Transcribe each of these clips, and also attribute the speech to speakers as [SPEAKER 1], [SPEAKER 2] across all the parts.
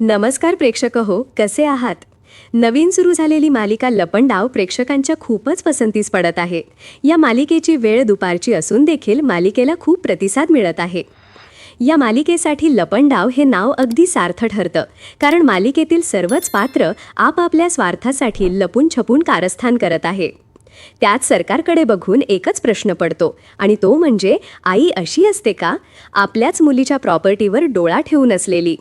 [SPEAKER 1] नमस्कार प्रेक्षक हो कसे आहात? नवीन सुरू झालेली मालिका लपंडाव प्रेक्षकांच्या खूपच पसंतीस पडत आहे. या मालिकेची वेळ दुपारची असून देखील मालिकेला खूप प्रतिसाद मिळत आहे. या मालिकेसाठी लपंडाव हे नाव अगदी सार्थ ठरतं कारण मालिकेतील सर्वच पात्र आपापल्या स्वार्थासाठी लपून छपून कारस्थान करत आहे. त्यात सरकारकडे बघून एकच प्रश्न पडतो आणि तो म्हणजे आई अशी असते का? आपल्याच मुलीच्या प्रॉपर्टीवर डोळा ठेवून असलेली.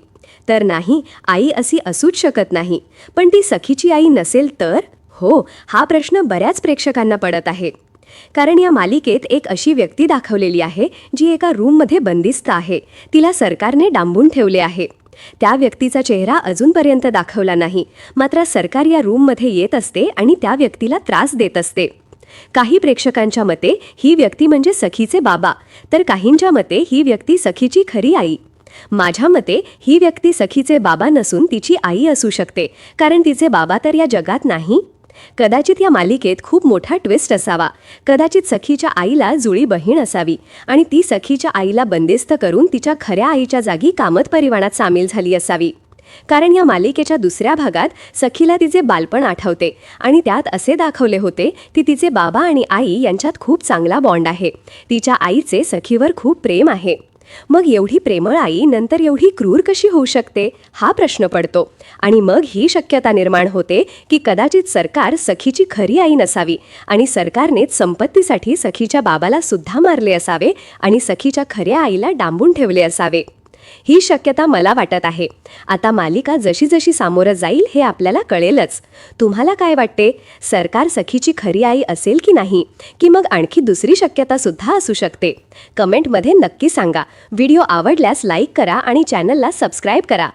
[SPEAKER 1] तर नाही आई अशी असूच शकत नाही. पण ती सखीची आई नसेल तर? हो हा प्रश्न बऱ्याच प्रेक्षकांना पडत आहे. कारण या मालिकेत एक अशी व्यक्ती दाखवलेली आहे जी एका रूममध्ये बंदिस्त आहे. तिला सरकारने डांबून ठेवले आहे. त्या व्यक्तीचा चेहरा अजूनपर्यंत दाखवला नाही. मात्र सरकार या रूममध्ये येत असते आणि त्या व्यक्तीला त्रास देत असते. काही प्रेक्षकांच्या मते ही व्यक्ती म्हणजे सखीचे बाबा. तर काहींच्या मते ही व्यक्ती सखीची खरी आई. माझ्या मते ही व्यक्ती सखीचे बाबा नसून तिची आई असू शकते कारण तिचे बाबा तर या जगात नाही. कदाचित या मालिकेत खूप मोठा ट्विस्ट असावा. कदाचित सखीच्या आईला जुळी बहीण असावी आणि ती सखीच्या आईला बंदिस्त करून तिच्या खऱ्या आईच्या जागी कामत परिवारात सामील झाली असावी. कारण या मालिकेच्या दुसऱ्या भागात सखीला तिचे बालपण आठवते आणि त्यात असे दाखवले होते की तिचे बाबा आणि आई यांच्यात खूप चांगला बॉन्ड आहे. तिच्या आईचे सखीवर खूप प्रेम आहे. मग एवढी प्रेमळ आई नंतर एवढी क्रूर कशी होऊ शकते? हा प्रश्न पडतो. आणि मग ही शक्यता निर्माण होते की कदाचित सरकार सखीची खरी आई नसावी आणि सरकारनेच संपत्तीसाठी सखीच्या बाबाला सुद्धा मारले असावे आणि सखीच्या खऱ्या आईला डांबून ठेवले असावे. ही शक्यता मला वाटत आहे. आता मालिका जशी जशी सामोरं जाईल हे आपल्याला कळेलच. तुम्हाला काय वाटते? सरकार सखीची खरी आई असेल की नाही? की मग आणखी दुसरी शक्यता सुद्धा असू शकते? कमेंटमध्ये नक्की सांगा. व्हिडिओ आवडल्यास लाईक करा आणि चॅनलला सबस्क्राईब करा.